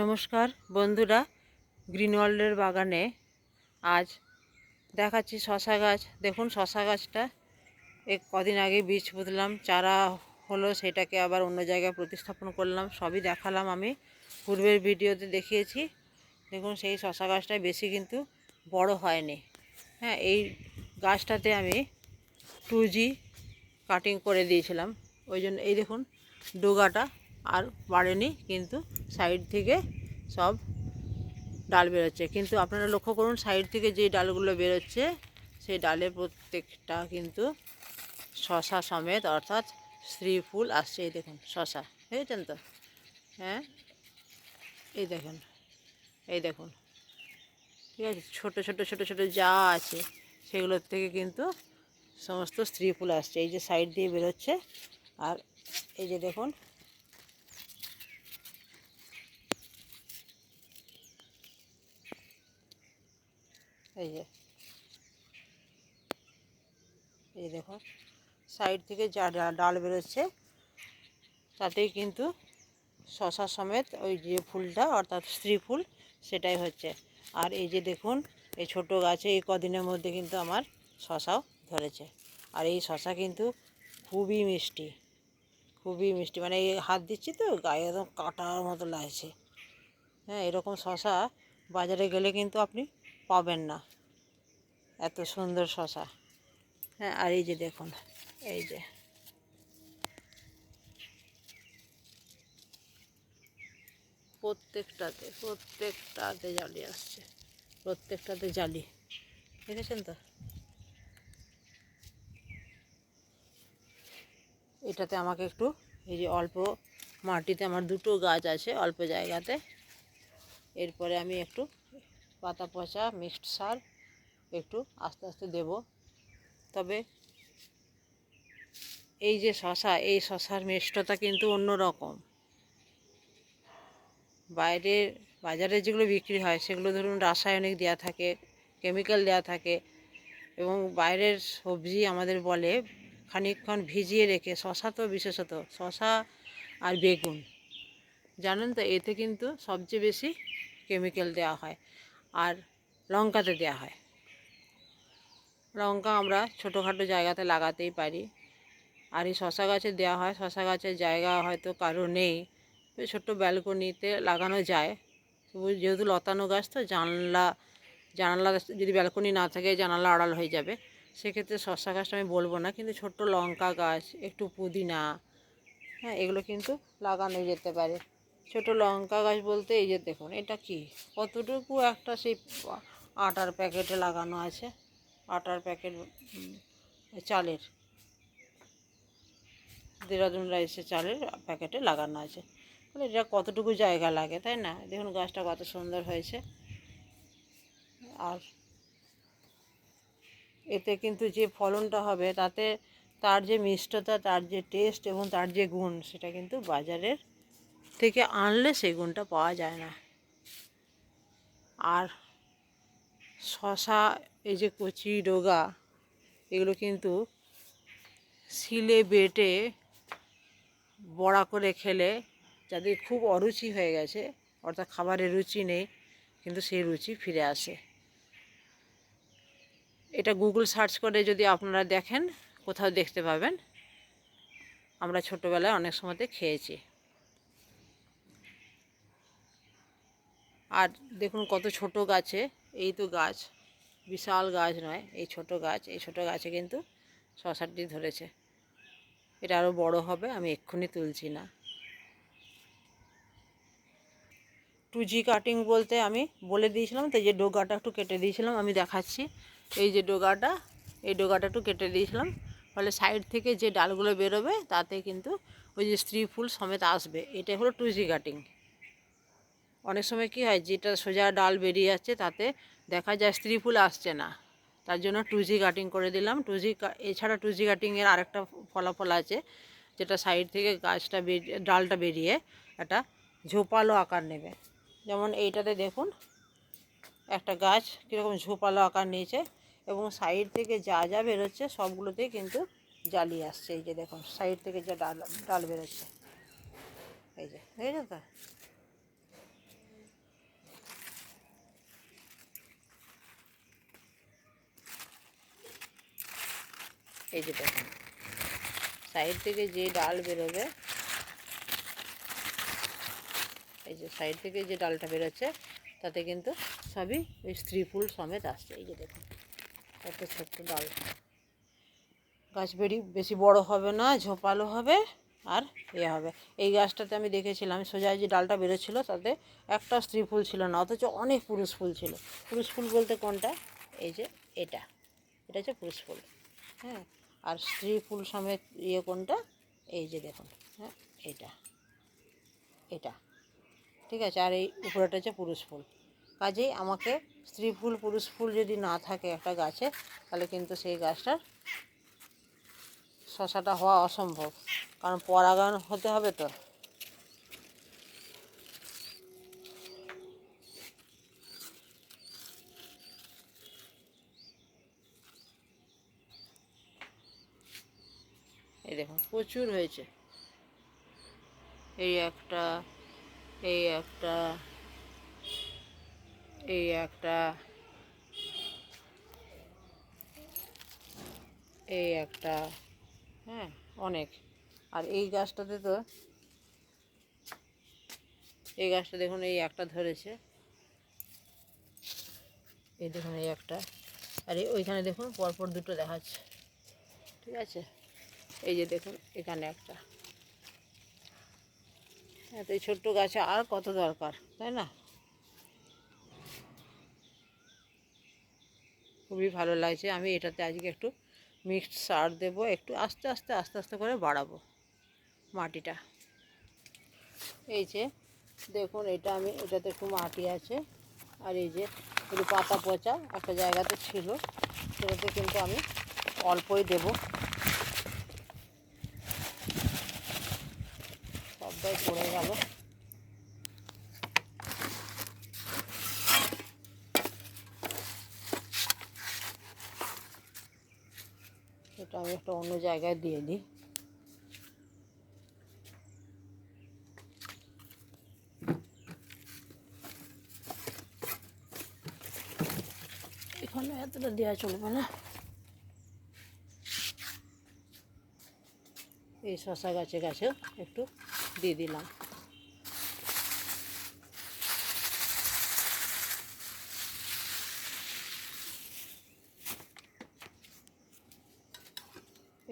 নমস্কার বন্ধুরা গ্রিন ওয়ার্ল্ডের বাগানে আজ দেখাচ্ছি শশা গাছ। দেখুন শশা গাছটা এক কদিন আগে বীজ পুঁতলাম, চারা হলো সেটাকে আবার অন্য জায়গায় প্রতিস্থাপন করলাম, সবই দেখালাম আমি। পূর্বের ভিডিওতে দেখিয়েছি। দেখুন সেই শশা গাছটা বেশি কিন্তু বড় হয়নি। হ্যাঁ এই গাছটাতে আমি টু কাটিং করে দিয়েছিলাম। ওই জন্য এই দেখুন ডোগাটা আর বাড়েনি কিন্তু সাইড থেকে সব ডাল বেরোচ্ছে। কিন্তু আপনারা লক্ষ্য করুন, সাইড থেকে যে ডালগুলো বেরোচ্ছে, সেই ডালে প্রত্যেকটা কিন্তু শশা সমেত, অর্থাৎ স্ত্রী ফুল আসছে। এই দেখুন, শশা, বুঝেছেন তো? হ্যাঁ এই দেখুন এই দেখুন, ঠিক আছে? ছোটো ছোটো ছোটো ছোটো যা আছে, সেগুলোর থেকে কিন্তু সমস্ত স্ত্রী ফুল আসছে। এই যে সাইড দিয়ে বেরোচ্ছে, আর এই যে দেখুন এই যে। এই দেখুন সাইড থেকে যা ডাল বেরোচ্ছে, তাতেই কিন্তু শশা সমেত ওই যে ফুলটা, অর্থাৎ স্ত্রী ফুল, সেটাই হচ্ছে। আর এই যে দেখুন, এই ছোট গাছে এই কদিনের মধ্যে কিন্তু আমার শশাও ধরেছে। আর এই শশা কিন্তু খুবই মিষ্টি খুবই মিষ্টি। মানে এই হাত দিচ্ছি তো, গায়ে একদম কাটার মতো লাগছে। হ্যাঁ এরকম শশা বাজারে গেলে কিন্তু আপনি পাবেন না। এত সুন্দর শশা। হ্যাঁ আর এই যে দেখুন, এই যে। প্রত্যেকটাতে প্রত্যেকটাতে জালি আসছে, প্রত্যেকটাতে জালি। দেখেছেন তো? এটাতে আমাকে একটু, এই যে অল্প মাটিতে আমার দুটো গাছ আছে, অল্প জায়গাতে। এরপরে আমি একটু পাতা পচা, মিক্সড সার একটু আস্তে আস্তে দেব। তবে এই যে শশা, এই শশার মিষ্টতা কিন্তু অন্য রকম বাইরে বাজারে যেগুলো বিক্রি হয়, সেগুলো ধরুন রাসায়নিক দেওয়া থাকে, কেমিক্যাল দেওয়া থাকে এবং বাইরের সবজি আমাদের বলে খানিকক্ষণ ভিজিয়ে রেখে, শশা তো বিশেষত, শশা আর বেগুন। জানেন তো, এতে কিন্তু সবচেয়ে বেশি কেমিক্যাল দেওয়া হয় আর লঙ্কাতে দেওয়া হয়। লঙ্কা আমরা ছোটোখাটো জায়গাতে লাগাতেই পারি। আর এই শশা গাছে দেওয়া হয়, শশা গাছের জায়গা হয়তো কারও নেই। ছোট্ট ব্যালকনিতে লাগানো যায়। যেহেতু লতানো গাছ তো জানলা, জানালা যদি ব্যালকনি না থাকে জানালা আড়াল হয়ে যাবে। সেক্ষেত্রে শশা গাছটা আমি বলব না, কিন্তু ছোট্ট লঙ্কা গাছ, একটু পুদিনা হ্যাঁ এগুলো কিন্তু লাগানো যেতে পারে। ছোট লঙ্কা গাছ বলতে এই যে দেখুন, এটা কি? কতটুকু একটা সেই আটার প্যাকেটে লাগানো আছে? আটার প্যাকেট চালের। দেরাদুন রাইসের চালের প্যাকেটে লাগানো আছে। বলে এটা কতটুকু জায়গা লাগে, তাই না? দেখুন গাছটা কত সুন্দর হয়েছে। আর এতে কিন্তু যে ফলনটা হবে, তাতে তার যে মিষ্টতা, তার যে টেস্ট এবং তার যে গুণ, সেটা কিন্তু বাজারের থেকে আনলে সেই গুণটা পাওয়া যায় না। আর শশা, এই যে কচি ডোগা, এগুলো কিন্তু শিলে বেটে বড়া করে খেলে যাদের খুব অরুচি হয়ে গেছে, অর্থাৎ খাবারের রুচি নেই, কিন্তু সেই রুচি ফিরে আসে। এটা গুগল সার্চ করে যদি আপনারা দেখেন, কোথাও দেখতে পাবেন। আমরা ছোটোবেলায় অনেক সময়তে খেয়েছি। আর দেখুন কত ছোট গাছে এই তো গাছ, বিশাল গাছ নয়, এই ছোট গাছ, এই ছোট গাছে কিন্তু শশাটি ধরেছে। এটা আরও বড় হবে, আমি এক্ষুনি তুলছি না। টু জি কাটিং বলতে আমি বলে দিয়েছিলাম, তো যে ডোগাটা একটু কেটে দিয়েছিলাম, আমি দেখাচ্ছি। এই যে ডোগাটা, এই ডোগাটা একটু কেটে দিয়েছিলাম, ফলে সাইড থেকে যে ডালগুলো বেরোবে, তাতে কিন্তু ওই যে স্ত্রী ফুল সমেত আসবে। এটাই হলো টু জি কাটিং। অনেক সময় কি হয়, যেটা সোজা ডাল বেরিয়ে যাচ্ছে তাতে দেখা যায় স্ত্রী ফুল আসছে না। তার জন্য টু জি কাটিং করে দিলাম। টু জি এছাড়া টু জি কাটিংয়ের আরেকটা ফলাফল আছে, যেটা সাইড থেকে গাছটা বেরিয়ে ডালটা বেরিয়ে একটা ঝোপালো আকার নেবে। যেমন এইটাতে দেখুন, একটা গাছ কীরকম ঝোপালো আকার নিয়েছে এবং সাইড থেকে যা যা বেরোচ্ছে সবগুলোতেই কিন্তু জালি আসছে। এই যে দেখুন সাইড থেকে যা ডাল ডাল বেরোচ্ছে। এই যে দেখেছ তো? এই যে দেখুন, সাইড থেকে যে ডাল বেরোবে, এই যে সাইড থেকে যে ডালটা বেরোচ্ছে, তাতে কিন্তু সবই ওই স্ত্রী ফুল সমেত আসছে। এই যে দেখুন, কত ছোট্ট ডাল। গাছ বেরি বেশি বড় হবে না, ঝোপালো হবে আর এ হবে। এই গাছটাতে আমি দেখেছিলাম, সোজা যে ডালটা বেরোচ্ছিলো, তাতে একটা স্ত্রী ফুল ছিল না, অথচ অনেক পুরুষ ফুল ছিল। পুরুষ ফুল বলতে কোনটা? এই যে এটা। এটা হচ্ছে পুরুষ ফুল। হ্যাঁ আর স্ত্রী ফুল সমেত ইয়ে কোনটা? এই যে দেখুন হ্যাঁ এটা এটা, ঠিক আছে? আর এই উপরেটা হচ্ছে পুরুষ ফুল। কাজেই আমাকে স্ত্রী ফুল, পুরুষ ফুল যদি না থাকে একটা গাছে, তাহলে কিন্তু সেই গাছটার শশাটা হওয়া অসম্ভব। কারণ পরাগায়ন হতে হবে তো এই দেখুন প্রচুর হয়েছে। এই একটা এই একটা এই একটা এই একটা হ্যাঁ অনেক। আর এই গাছটাতে তো, এই গাছটা দেখুন, এই একটা ধরেছে। এই দেখুন, এই একটা। আর ওইখানে দেখুন, পরপর দুটো দেখাচ্ছে। ঠিক আছে? এই যে দেখুন, এখানে একটা। এত ছোট্ট গাছে আর কত দরকার, তাই না? খুবই ভালো লাগছে। আমি এটাতে আজকে একটু মিক্সড সার দেবো, একটু আস্তে আস্তে আস্তে আস্তে করে বাড়াবো মাটিটা। এই যে দেখুন, এটা আমি, এটাতে একটু মাটি আছে। আর এই যে একটু পাতা পচা একটা জায়গাতে ছিল, সেটাতে কিন্তু আমি অল্পই দেবো। সবটাই পড়ে গেল। এটা আমি একটা অন্য জায়গায় দিয়ে দিই। এখানে এতটা দেওয়া চলবে না। এই শশা গাছে গাছেও একটু। দিয়ে দিলাম।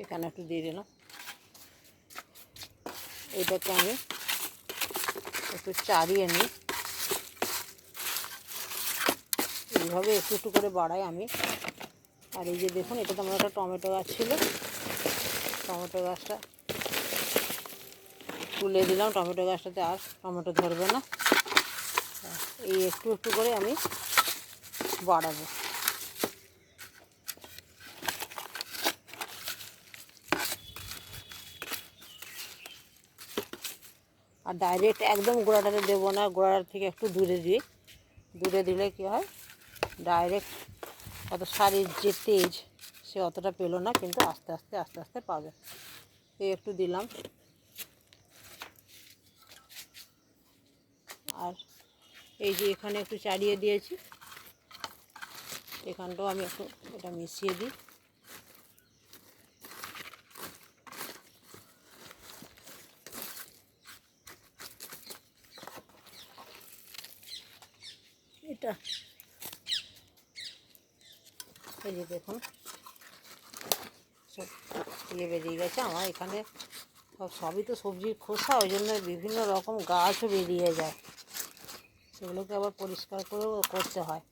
এখানে একটু দিয়ে দিলাম। এটাকে আমি একটু চারিয়ে নিই। এইভাবে একটু একটু করে বাড়াই আমি। আর এই যে দেখুন এটা তো আমার একটা টমেটো গাছ ছিল। টমেটো গাছটা তুলে দিলাম, টমেটো গাছটাতে আর টমেটো ধরবে না। এই একটু একটু করে আমি বাড়াবো। আর ডাইরেক্ট একদম গোড়াটাতে দেবো না গোড়াটার থেকে একটু দূরে দিই। দূরে দিলে কি হয়? ডাইরেক্ট অত শাড়ির যে তেজ সে অতটা পেল না, কিন্তু আস্তে আস্তে আস্তে আস্তে পাবে এই একটু দিলাম। আর এই যে এখানে একটু চাড়িয়ে দিয়েছি। এখানটাও আমি একটু এটা মিশিয়ে দিই। এটা এই যে দেখুন, সব ইয়ে বেরিয়ে গেছে। আমার এখানে সব, সবই তো সবজির খোসা, ওই জন্য বিভিন্ন রকম গাছও বেরিয়ে যায়। সেগুলোকে আবার পরিষ্কার করেও করতে হয়।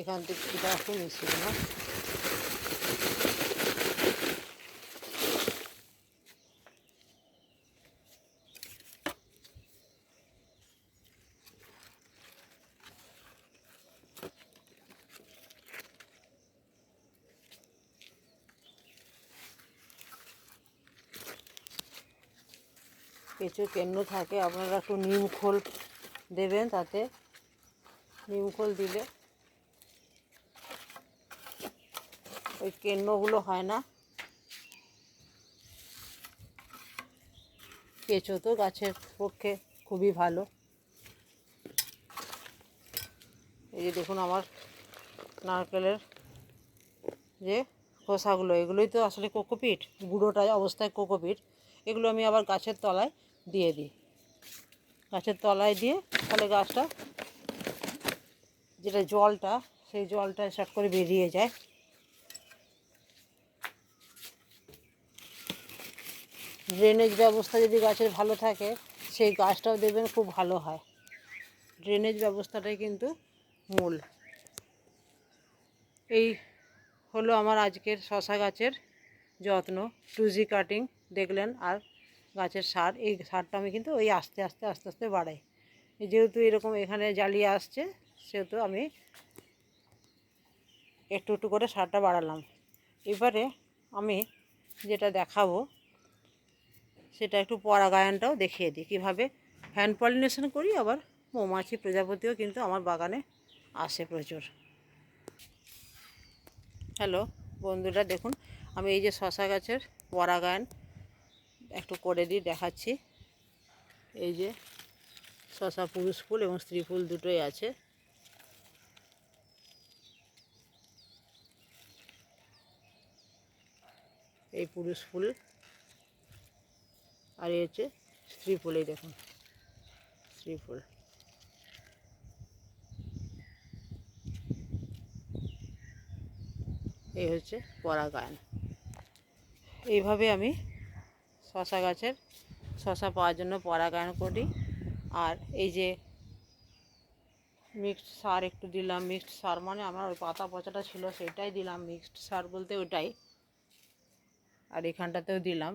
এখান থেকে একটু মিশিয়ে দিলাম কিছু কেন্দ্র থাকে। আপনারা একটু নিম খোল দেবেন তাতে। নিম খোল দিলে ওই কেন্নগুলো হয় না। কেঁচো তো গাছের পক্ষে খুবই ভালো। এই যে দেখুন আমার নারকেলের যে খোসাগুলো, এগুলোই তো আসলে কোকোপিট, গুঁড়োটা অবস্থায় কোকোপিট। এগুলো আমি আবার গাছের তলায় দিয়ে দিই। গাছের তলায় দিয়ে তাহলে গাছটা যেটা জলটা, সেই জলটা শর্ট করে বেরিয়ে যায়। ড্রেনেজ ব্যবস্থা যদি গাছের ভালো থাকে, সেই গাছটাও দেখবেন খুব ভালো হয়। ড্রেনেজ ব্যবস্থাটাই কিন্তু মূল। এই হলো আমার আজকের শশা গাছের যত্ন। টুজি কাটিং দেখলেন আর গাছের সার, এই সারটা আমি কিন্তু ওই আস্তে আস্তে আস্তে আস্তে বাড়াই। যেহেতু এরকম এখানে জ্বালিয়ে আসছে, সেহেতু আমি একটু একটু করে সারটা বাড়ালাম। এবারে আমি যেটা দেখাবো, সেটা একটু পরাগায়নটাও দেখিয়ে দিই। কীভাবে হ্যান্ড পলিনেশন করি, আবার মৌমাছি প্রজাপতিও কিন্তু আমার বাগানে আসে প্রচুর। হ্যালো বন্ধুরা, দেখুন, আমি এই যে শশা গাছের পরাগায়ন একটু করে দিই দেখাচ্ছি। এই যে শশা পুরুষ ফুল এবং স্ত্রী ফুল দুটোই আছে। এই পুরুষ ফুল। আর এই হচ্ছে স্ত্রী ফুল, এই দেখুন। স্ত্রী ফুল। এই হচ্ছে পরাগায়ন। এইভাবে আমি শশা গাছের শশা পাওয়ার জন্য পরাগায়ন করি। আর এই যে মিক্সড সার একটু দিলাম মিক্সড সার মানে আমার ওই পাতা পচাটা ছিল সেটাই দিলাম মিক্সড সার বলতে ওটাই আর এখানটাতেও দিলাম।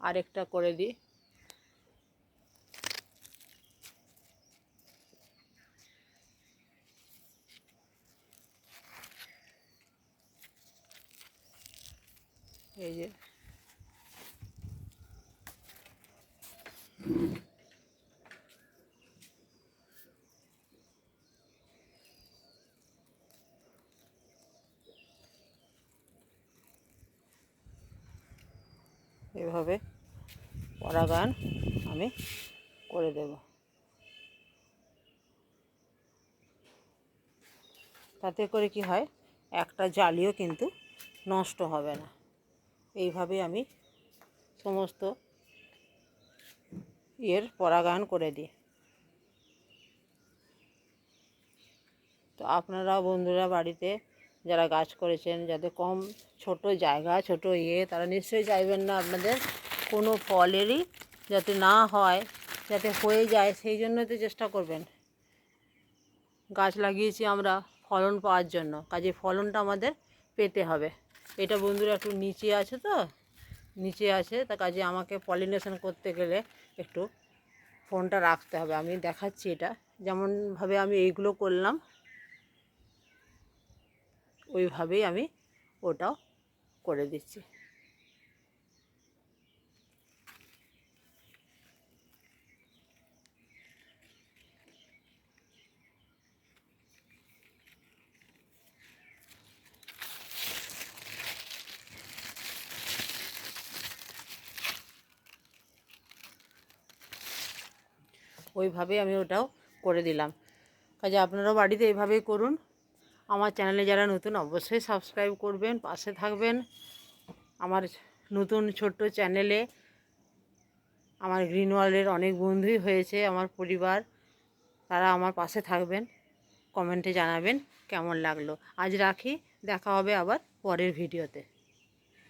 আরেকটা করে দিই এই যে এভাবে পরাগায়ন আমি করে দেব। তাতে করে কি হয়, একটা জালিও কিন্তু নষ্ট হবে না। এইভাবে আমি সমস্ত ইয়ের পরাগায়ন করে দিই। তো আপনারা বন্ধুরা বাড়িতে যারা গাছ করেছেন, যাদের কম ছোট জায়গা, ছোট ইয়ে তারা নিশ্চয়ই চাইবেন না আপনাদের কোনো ফলেরই যাতে না হয়, যাতে হয়ে যায়, সেই জন্য তো চেষ্টা করবেন। গাছ লাগিয়েছি আমরা ফলন পাওয়ার জন্য, কাজে ফলনটা আমাদের পেতে হবে। এটা বন্ধুরা একটু নিচে আছে তো, নিচে আছে, তা কাজে আমাকে পলিনেশন করতে গেলে একটু ফোনটা রাখতে হবে, আমি দেখাচ্ছি এটা। যেমনভাবে আমি এইগুলো করলাম ওইভাবেই আমি ওটাও করে দিচ্ছি। ওইভাবেই আমি ওটাও করে দিলাম। কাজে আপনারাও বাড়িতে এইভাবেই করুন। আমার চ্যানেলে যারা নতুন অবশ্যই সাবস্ক্রাইব করবেন, পাশে থাকবেন। আমার নতুন ছোট্ট চ্যানেলে আমার গ্রিন ওয়ার্ল্ডের অনেক বন্ধুই হয়েছে, আমার পরিবার। তারা আমার পাশে থাকবেন, কমেন্টে জানাবেন কেমন লাগল। আজ রাখি, দেখা হবে আবার পরের ভিডিওতে।